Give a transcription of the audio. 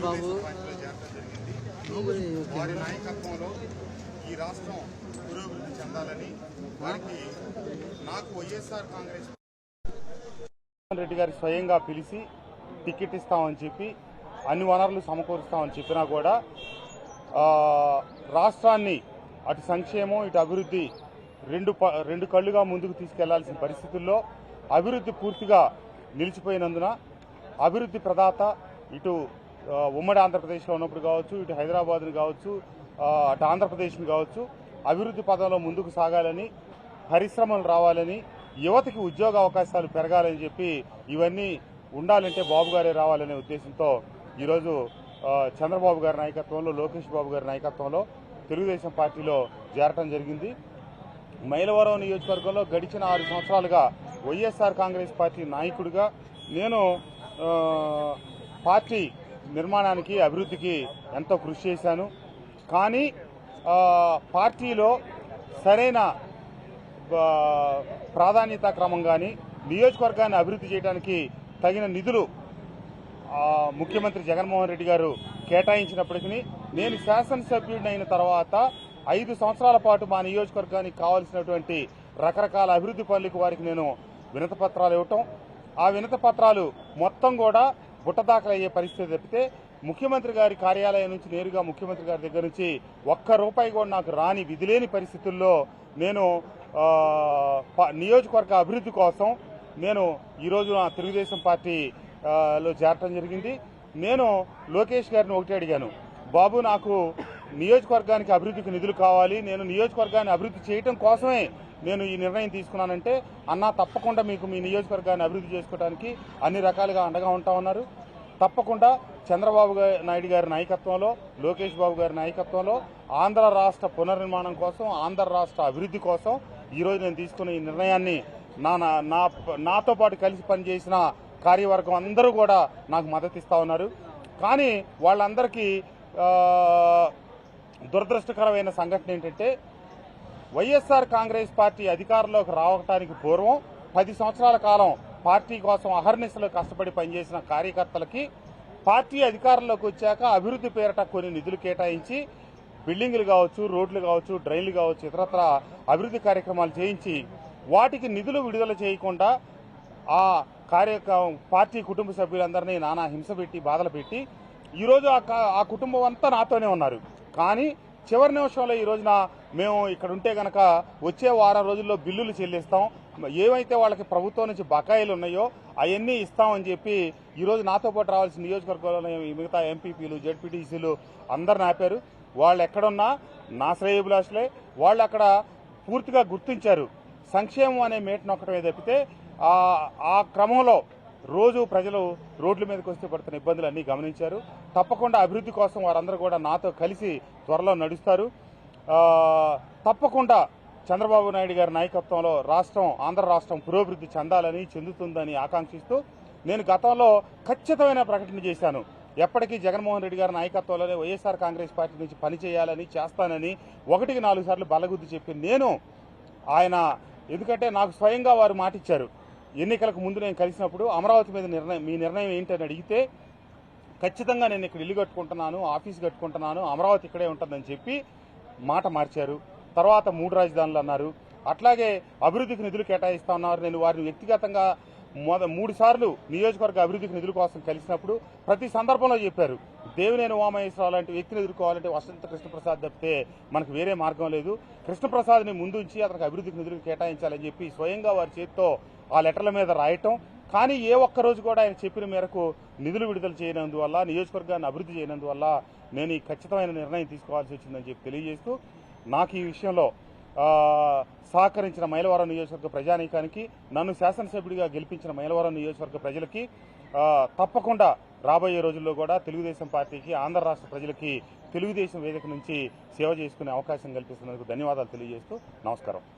బాబు. వారి నాయకత్వంలో ఈ రాష్ట్రం పురోభివృద్ధి చెందాలని వారికి నాకు వైఎస్ఆర్ కాంగ్రెస్ జగన్మోహన్ రెడ్డి గారు స్వయంగా పిలిచి టికెట్ ఇస్తామని చెప్పి అన్ని వనరులు సమకూరుస్తామని చెప్పినా కూడా ఆ, రాష్ట్రాన్ని అటు సంక్షేమం ఇటు అభివృద్ధి రెండు ప- రెండు కళ్ళుగా ముందుకు తీసుకెళ్ళాల్సిన పరిస్థితుల్లో అభివృద్ధి పూర్తిగా నిలిచిపోయినందున అభివృద్ధి ప్రదాత ఇటు ఉమ్మడి ఆంధ్రప్రదేశ్లో ఉన్నప్పుడు కావచ్చు ఇటు హైదరాబాద్ని కావచ్చు అటు ఆంధ్రప్రదేశ్ని కావచ్చు అభివృద్ధి పదంలో ముందుకు సాగాలని పరిశ్రమలు రావాలని యువతకి ఉద్యోగ అవకాశాలు పెరగాలని చెప్పి ఇవన్నీ ఉండాలంటే బాబు గారే రావాలనే ఉద్దేశంతో ఈరోజు చంద్రబాబు గారి నాయకత్వంలో లోకేష్ బాబు గారి నాయకత్వంలో తెలుగుదేశం పార్టీలో చేరటం జరిగింది. మైలవరం నియోజకవర్గంలో గడిచిన ఆరు సంవత్సరాలుగా వైఎస్ఆర్ కాంగ్రెస్ పార్టీ నాయకుడిగా నేను పార్టీ నిర్మాణానికి అభివృద్ధికి ఎంతో కృషి చేశాను. కానీ పార్టీలో సరైన ప్రాధాన్యత ప్రాధాన్యతా క్రమం కానీ నియోజకవర్గాన్ని అభివృద్ధి చేయడానికి తగిన నిధులు ముఖ్యమంత్రి జగన్మోహన్ రెడ్డి గారు కేటాయించినప్పటికీ నేను శాసనసభ్యుడిని అయిన తర్వాత ఐదు సంవత్సరాల పాటు మా నియోజకవర్గానికి కావాల్సినటువంటి రకరకాల అభివృద్ధి పనులకు వారికి నేను వినతపత్రాలు ఇవ్వటం. ఆ వినతపత్రాలు మొత్తం కూడా దాఖలు అయ్యే పరిస్థితి తప్పితే ముఖ్యమంత్రి గారి కార్యాలయం నుంచి నేరుగా ముఖ్యమంత్రి గారి దగ్గర నుంచి ఒక్క రూపాయి కూడా నాకు రాని విధిలేని పరిస్థితుల్లో నేను ప- నియోజకవర్గ అభివృద్ధి కోసం నేను ఈరోజు నా తెలుగుదేశం పార్టీ లో చేరటం జరిగింది. నేను లోకేష్ గారిని ఒకటి అడిగాను బాబు నాకు నియోజకవర్గానికి అభివృద్ధికి నిధులు కావాలి. నేను నియోజకవర్గాన్ని అభివృద్ధి చేయటం కోసమే నేను ఈ నిర్ణయం తీసుకున్నానంటే అన్నా తప్పకుండా మీకు మీ నియోజకవర్గాన్ని అభివృద్ధి చేసుకోవడానికి అన్ని రకాలుగా అండగా ఉంటా ఉన్నారు. తప్పకుండా చంద్రబాబు నాయుడు గారి నాయకత్వంలో లోకేష్ బాబు గారి నాయకత్వంలో ఆంధ్ర రాష్ట్ర పునర్నిర్మాణం కోసం ఆంధ్ర రాష్ట్ర అభివృద్ధి కోసం ఈరోజు నేను తీసుకున్న ఈ నిర్ణయాన్ని నా నా- నా నాతో పాటు కలిసి పనిచేసిన కార్యవర్గం అందరూ కూడా నాకు మద్దతు ఇస్తా ఉన్నారు. కానీ వాళ్ళందరికీ దురదృష్టకరమైన సంఘటన ఏంటంటే వైఎస్ఆర్ కాంగ్రెస్ పార్టీ అధికారంలోకి రావటానికి పూర్వం పది సంవత్సరాల కాలం పార్టీ కోసం అహర్నిశలు కష్టపడి పనిచేసిన కార్యకర్తలకి పార్టీ అధికారంలోకి వచ్చాక అభివృద్ధి పేరట కొన్ని నిధులు కేటాయించి బిల్డింగ్లు కావచ్చు రోడ్లు కావచ్చు డ్రైన్లు కావచ్చు ఇతరత్ర అభివృద్ధి కార్యక్రమాలు చేయించి వాటికి నిధులు విడుదల చేయకుండా ఆ కార్య పార్టీ కుటుంబ సభ్యులందరినీ నానా హింస పెట్టి బాధలు పెట్టి ఈరోజు ఆ కా- ఆ కుటుంబం అంతా నాతోనే ఉన్నారు. కానీ చివరి నిమిషంలో ఈ రోజున మేము ఇక్కడ ఉంటే గనక వచ్చే వారం రోజుల్లో బిల్లులు చెల్లిస్తాం. ఏవైతే వాళ్ళకి ప్రభుత్వం నుంచి బకాయిలు ఉన్నాయో అవన్నీ ఇస్తామని చెప్పి ఈ రోజు నాతో పాటు రావాల్సిన నియోజకవర్గంలో మిగతా ఎంపీపీలు జడ్పీటీసీలు అందరిని ఆపారు. వాళ్ళు ఎక్కడున్నా నా శ్రేయభిలాషులే వాళ్ళు అక్కడ పూర్తిగా గుర్తించారు. సంక్షేమం అనే మేటను ఒకటమే తప్పితే ఆ క్రమంలో రోజు ప్రజలు రోడ్ల మీదకి వస్తే పడుతున్న ఇబ్బందులు అన్నీ గమనించారు. తప్పకుండా అభివృద్ధి కోసం వారందరూ కూడా నాతో కలిసి త్వరలో నడుస్తారు. తప్పకుండా చంద్రబాబు నాయుడు గారి నాయకత్వంలో రాష్ట్రం ఆంధ్ర రాష్ట్రం పురోభివృద్ధి చెందాలని చెందుతుందని ఆకాంక్షిస్తూ నేను గతంలో ఖచ్చితమైన ప్రకటన చేశాను. ఎప్పటికీ జగన్మోహన్ రెడ్డి గారి నాయకత్వంలోనే వైఎస్ఆర్ కాంగ్రెస్ పార్టీ నుంచి పనిచేయాలని చేస్తానని ఒకటికి నాలుగు సార్లు బలగుద్ది చెప్పి నేను ఆయన ఎందుకంటే నాకు స్వయంగా వారు మాటిచ్చారు. ఎన్నికలకు ముందు నేను కలిసినప్పుడు అమరావతి మీద నిర్ణయం మీ నిర్ణయం ఏంటని అడిగితే ఖచ్చితంగా నేను ఇక్కడ ఇల్లు కట్టుకుంటున్నాను ఆఫీస్ కట్టుకుంటున్నాను అమరావతి ఇక్కడే ఉంటుందని చెప్పి మాట మార్చారు. తర్వాత మూడు రాజధానులు అన్నారు. అట్లాగే అభివృద్ధికి నిధులు కేటాయిస్తా ఉన్నారు. నేను వారిని వ్యక్తిగతంగా మొద మూడు సార్లు నియోజకవర్గ అభివృద్ధికి నిధుల కోసం కలిసినప్పుడు ప్రతి సందర్భంలో చెప్పారు. దేవినేని ఉమామహేశ్వరరావు లాంటి వ్యక్తిని ఎదుర్కోవాలంటే వసంత కృష్ణప్రసాద్ తప్పితే మనకు వేరే మార్గం లేదు. కృష్ణప్రసాద్ని ముందుంచి అతనికి అభివృద్ధికి నిధులు కేటాయించాలని చెప్పి స్వయంగా వారి చేతితో ఆ లెటర్ల మీద రాయటం. కానీ ఏ ఒక్క రోజు కూడా ఆయన చెప్పిన మేరకు నిధులు విడుదల చేయనందువల్ల నియోజకవర్గాన్ని అభివృద్ధి చేయనందువల్ల నేను ఈ ఖచ్చితమైన నిర్ణయం తీసుకోవాల్సి వచ్చిందని చెప్పి తెలియజేస్తూ నాకు ఈ విషయంలో సహకరించిన మైలవరం నియోజకవర్గ ప్రజానీకానికి నన్ను శాసనసభ్యుడిగా గెలిపించిన మైలవరం నియోజకవర్గ ప్రజలకి తప్పకుండా రాబోయే రోజుల్లో కూడా తెలుగుదేశం పార్టీకి ఆంధ్ర రాష్ట్ర ప్రజలకి తెలుగుదేశం వేదిక నుంచి సేవ చేసుకునే అవకాశం కల్పిస్తున్నందుకు ధన్యవాదాలు తెలియజేస్తూ నమస్కారం.